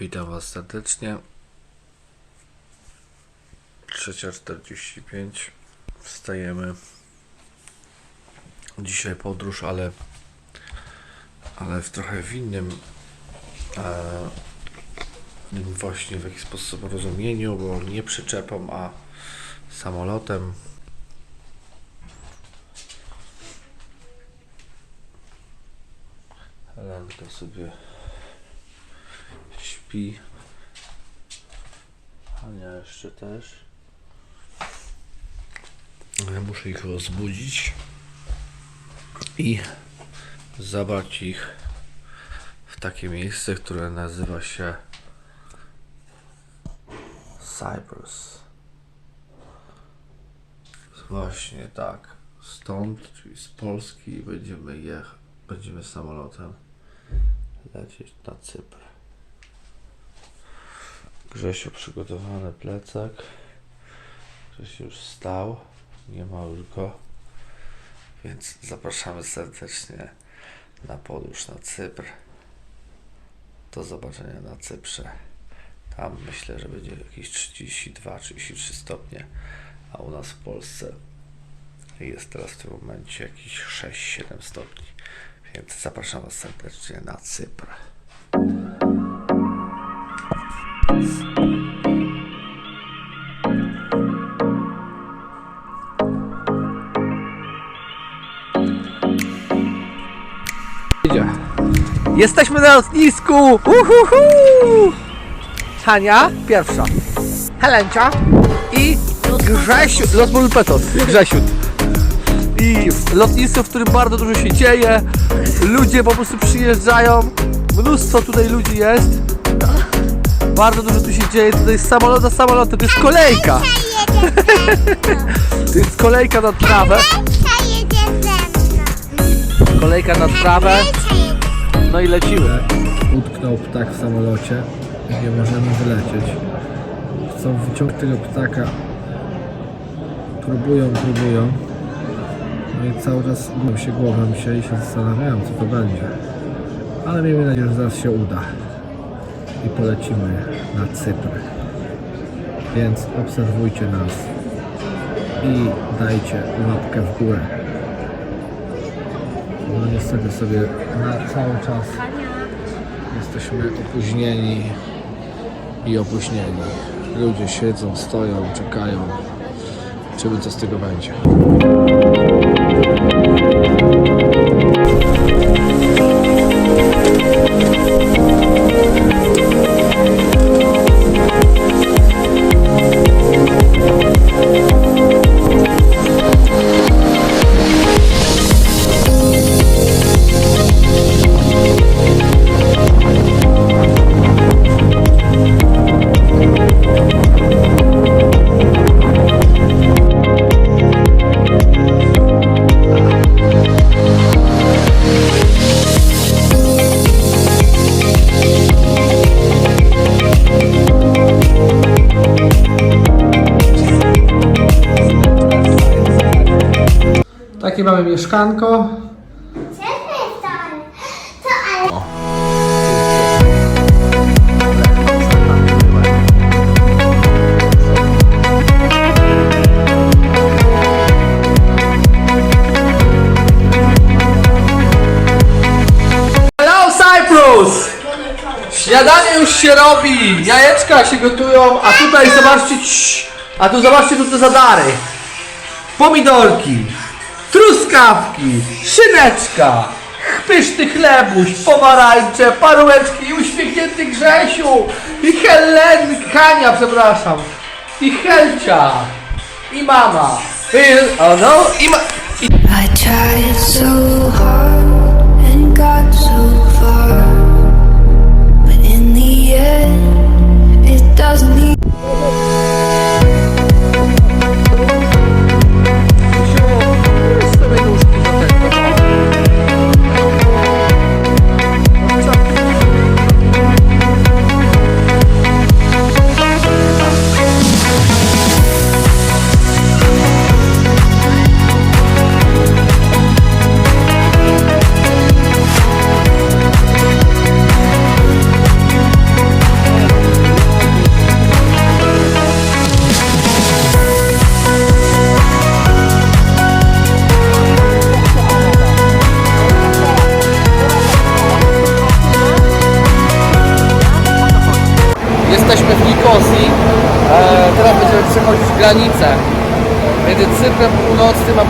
Witam Was serdecznie. 3.45 Wstajemy. Dzisiaj podróż, ale ale w trochę w innym e, właśnie w jakiś sposób rozumieniu, bo nie przyczepą, a samolotem. Helenka sobie śpi. Ania jeszcze też. Ja muszę ich rozbudzić i zabrać ich w takie miejsce, które nazywa się Cyprus. Właśnie tak. Stąd, czyli z Polski będziemy jechać, będziemy samolotem lecieć na Cypr. Grzesio przygotowany plecak. Grzesio już stał. Nie ma już go. Więc zapraszamy serdecznie na podróż na Cypr. Do zobaczenia na Cyprze. Tam myślę, że będzie jakieś 32-33 stopnie, a u nas w Polsce jest teraz w tym momencie jakieś 6-7 stopni. Więc zapraszam Was serdecznie na Cypr. Jesteśmy na lotnisku! Uhuhu! Hania, pierwsza. Helencia i Grzesiu. Los Pulpetos. Grzesiu. I lotnisko, w którym bardzo dużo się dzieje. Ludzie po prostu przyjeżdżają. Mnóstwo tutaj ludzi jest. Bardzo dużo tu się dzieje. Tutaj jest samolot za samolotem. To jest kolejka. To jest kolejka na trawę. Kolejka na trawę. No i lecimy. Utknął ptak w samolocie i nie możemy wylecieć. Chcą wyciągnąć tego ptaka. Próbują, próbują. No i cały czas gubią się głową się i się zastanawiają, co to będzie. Ale miejmy nadzieję, że zaraz się uda. I polecimy na Cypr. Więc obserwujcie nas i dajcie łapkę w górę. No niestety sobie na cały czas jesteśmy opóźnieni i opóźnieni. Ludzie siedzą, stoją, czekają. Czyby co z tego będzie. Takie mamy mieszkanko. Hello Cyprus! Śniadanie już się robi, jajeczka się gotują, a tutaj zobaczcie, cii, a tu zobaczcie tu te zadary. Pomidorki, truskawki, szyneczka, pyszny chlebuś, pomarańcze, paróweczki i uśmiechnięty Grzesiu i Helen, Hania, przepraszam, i Helcia, i mama, i, o no, i ma... I tried so hard and got so far, but in the end, it doesn't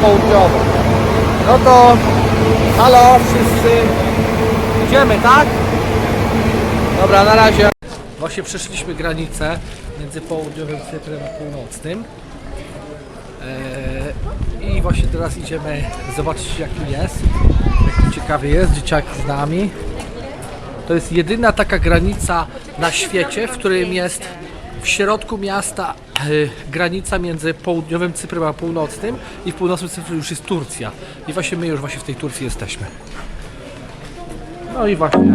Południowym. No to halo wszyscy. Idziemy, tak? Dobra, na razie. Właśnie przeszliśmy granicę między południowym Cyprem a północnym. Eee, I właśnie teraz idziemy zobaczyć jak tu jest. Jak tu ciekawie jest, dzieciaki z nami. To jest jedyna taka granica na świecie, w którym jest w środku miasta y, granica między południowym Cyprem a północnym i w północnym Cyprem już jest Turcja. I właśnie my już właśnie w tej Turcji jesteśmy. No i właśnie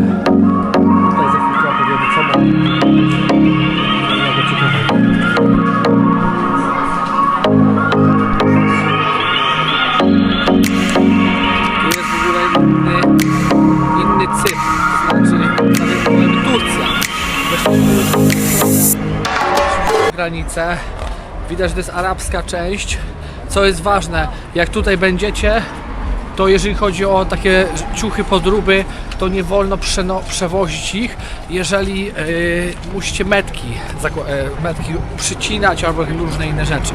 tutaj za opowiemy co mamy. Granicę. Widać, że to jest arabska część. Co jest ważne, jak tutaj będziecie, to jeżeli chodzi o takie ciuchy podróby, to nie wolno przewozić ich, jeżeli yy, musicie metki, e, metki przycinać albo różne inne rzeczy.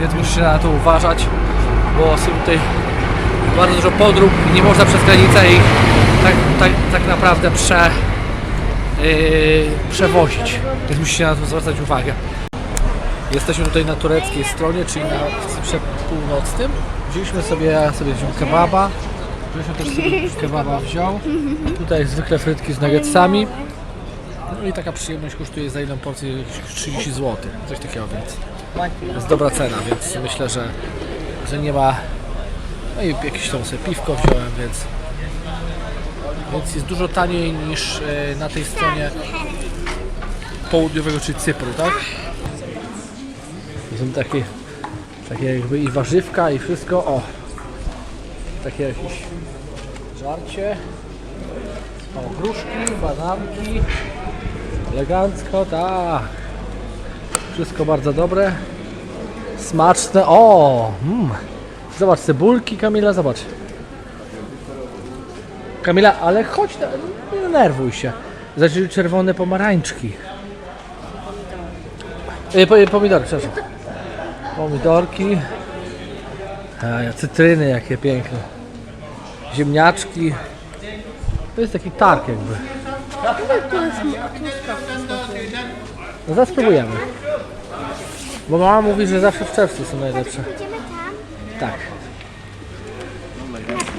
Więc musicie na to uważać, bo są tutaj bardzo dużo podrób i nie można przez granicę ich tak, tak, tak naprawdę prze, yy, przewozić. Więc musicie na to zwracać uwagę. Jesteśmy tutaj na tureckiej stronie, czyli na Cyprze Północnym. Wzięliśmy sobie, sobie wziąłem kebaba. Wzięliśmy też sobie kebaba wziął. Tutaj zwykle frytki z nuggetsami. No i taka przyjemność kosztuje za jedną porcję jakieś 30 zł. Coś takiego, więc jest dobra cena, więc myślę, że, że nie ma... No i jakieś tam sobie piwko wziąłem, więc więc jest dużo taniej niż e, na tej stronie południowego, czyli Cypru, tak? Są takie, takie jakby i warzywka i wszystko, o! Takie jakieś żarcie. O, gruszki, bananki. Elegancko, tak. Wszystko bardzo dobre. Smaczne, o! Mm. Zobacz, cebulki Kamila, zobacz. Kamila, ale chodź, nie denerwuj się. Znaczy czerwone pomarańczki. E, po, pomidory, przepraszam. Pomidorki. Cytryny jakie piękne. Ziemniaczki. To jest taki targ jakby. No zaraz spróbujemy. Bo mama mówi, że zawsze w czerwcu są najlepsze. Tak.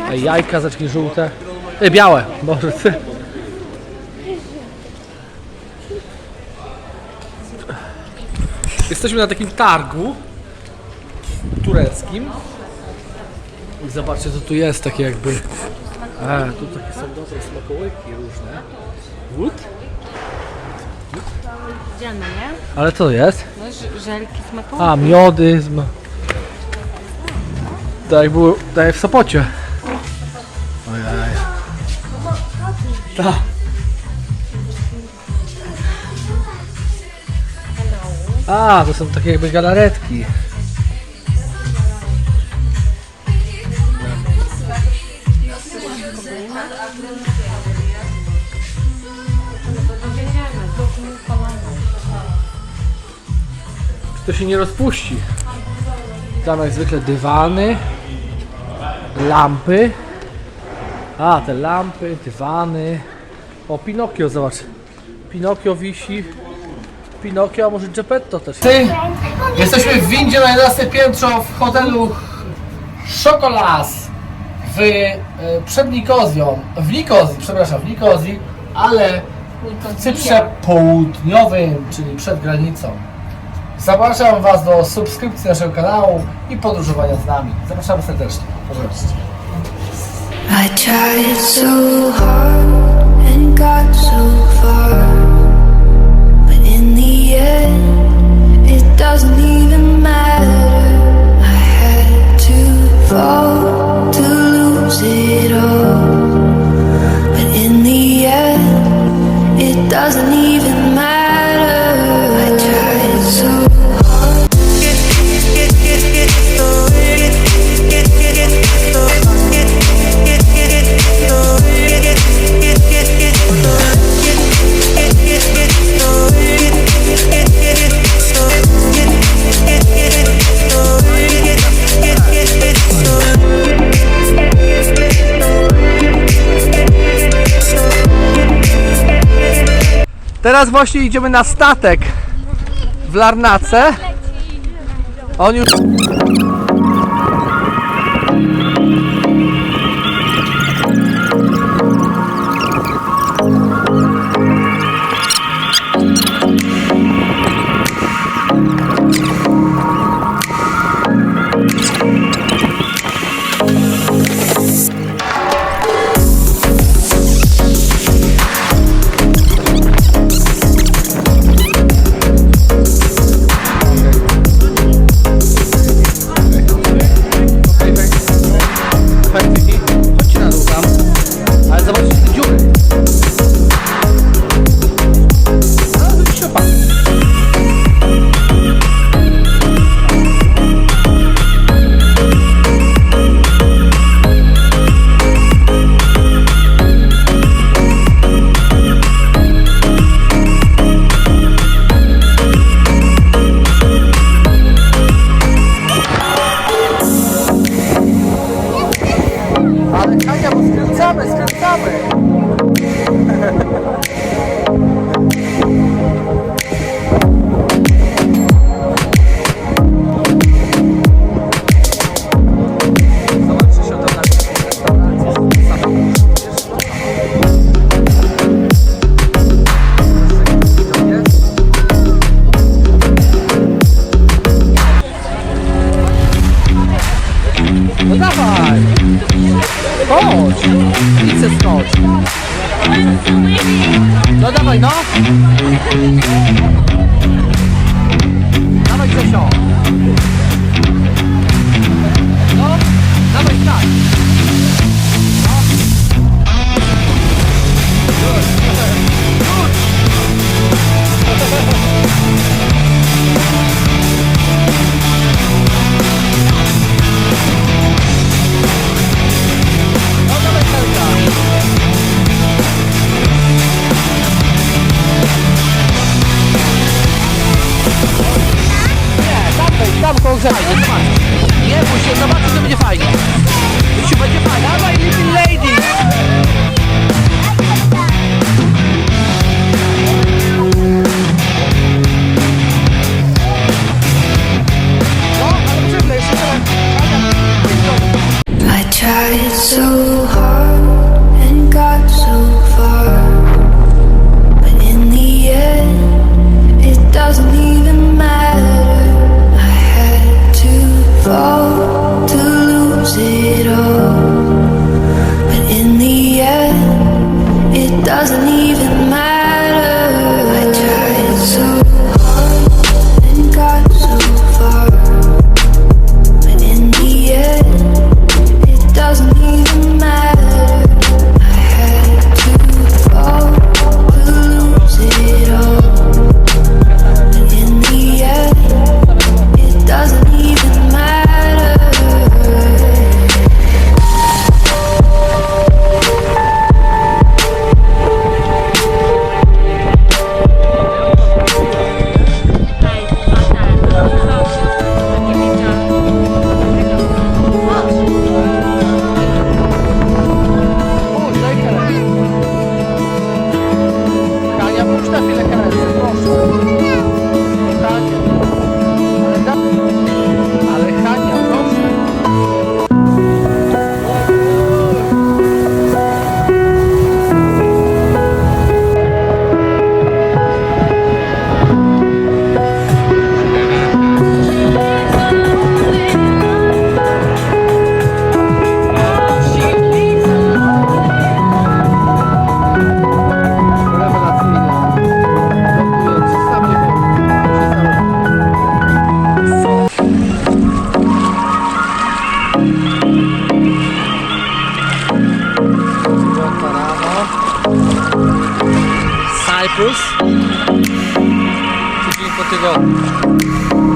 A jajka, zaczki żółte. E, białe, Boże. Jesteśmy na takim targu tureckim. I zobaczcie co tu jest, takie jakby... A, tu takie są dobre smakołyki różne. Wód? Widziane, nie? Ale co jest? No, ż- żelki smakowe. A, miody. Zma... Tak jak było, tak jak w Sopocie. Ojej. Tak. A, to są takie jakby galaretki. To się nie rozpuści. Tam jak zwykle dywany, lampy. A, te lampy, dywany. O, Pinokio, zobacz. Pinokio wisi. Pinokio, a może Geppetto też. Ty, jesteśmy w windzie na 11 piętro w hotelu Chocolas w, e, przed Nikozją. W Nikozji, przepraszam, w Nikozji, ale w Cyprze Południowym, czyli przed granicą. Zapraszam Was do subskrypcji naszego kanału i podróżowania z nami. Zapraszamy serdecznie. Pozdrawiam. I tried so hard and got so far, but in the end, it doesn't even matter. I had to fall to lose it all, but in the end, it doesn't even matter. teraz właśnie idziemy na statek w Larnace. On już... 玉木選手チキンポテト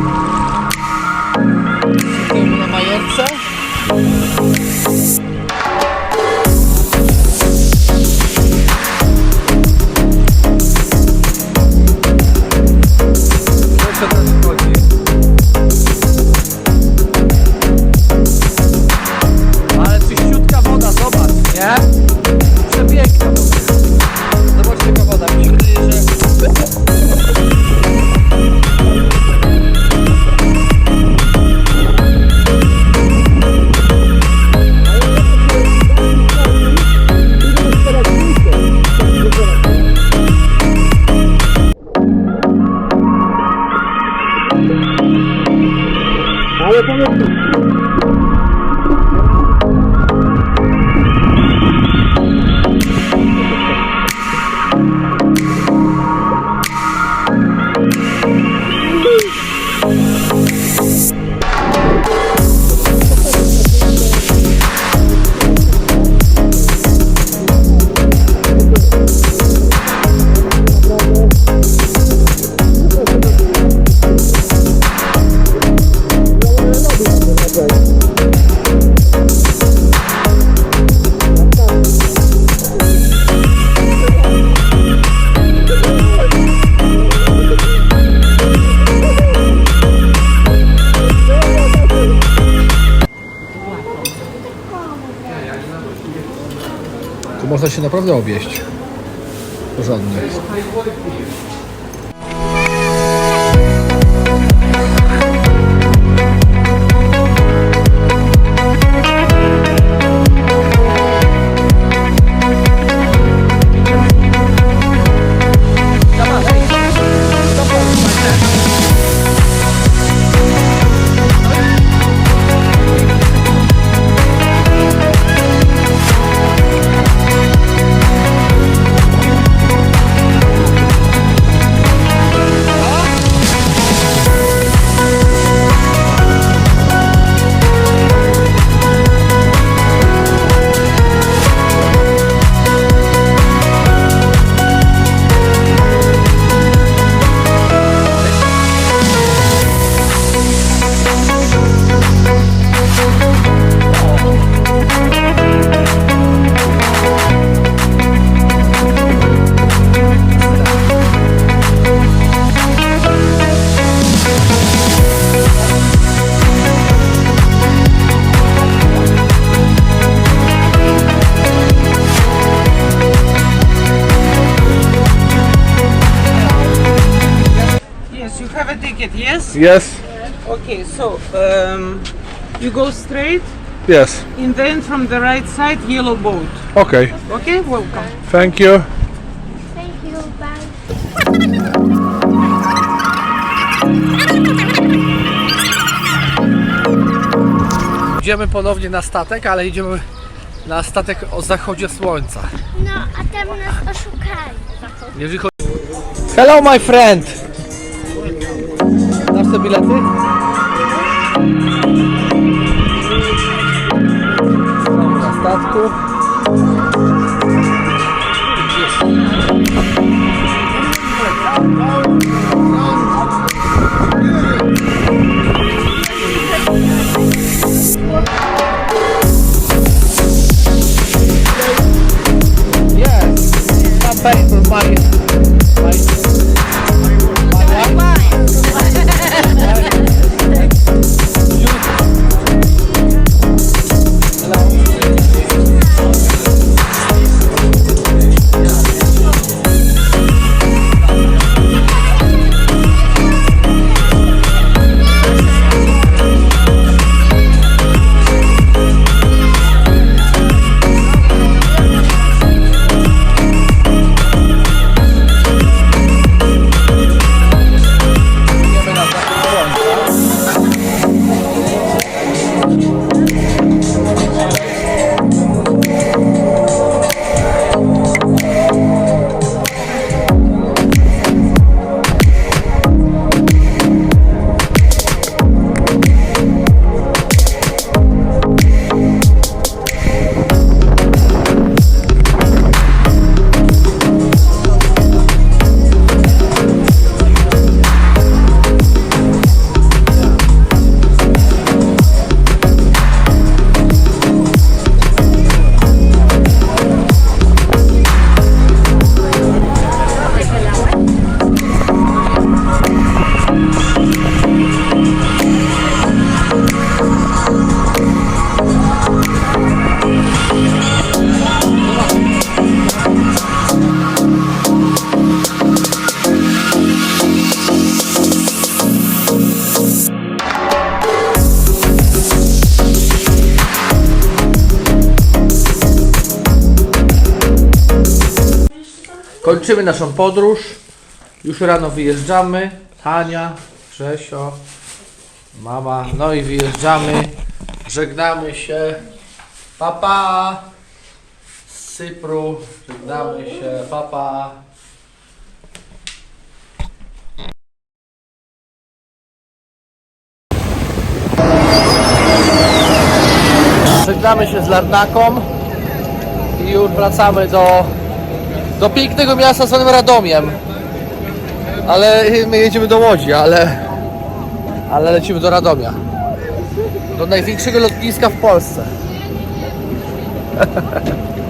można się naprawdę objeść. Porządnie. Yes? Yes, Okay, so um, you go straight yes. and then from the right side, yellow boat. Okay, Okay, welcome. thank you. Thank you, bye. Idziemy ponownie na statek, ale idziemy na statek o zachodzie słońca. No, a tam nas oszukali. Jeżeli chodzi... Hello my friend! Masz te bilety? Na statku. Yes, not pay for my, Kończymy naszą podróż. Już rano wyjeżdżamy. Hania, Grzesio, mama. No i wyjeżdżamy. Żegnamy się. Papa. Z Cypru. Żegnamy się. Papa. Żegnamy się z Larnaką i już wracamy do, do pięknego miasta zwanym Radomiem. Ale my jedziemy do Łodzi, ale, ale lecimy do Radomia. Do największego lotniska w Polsce.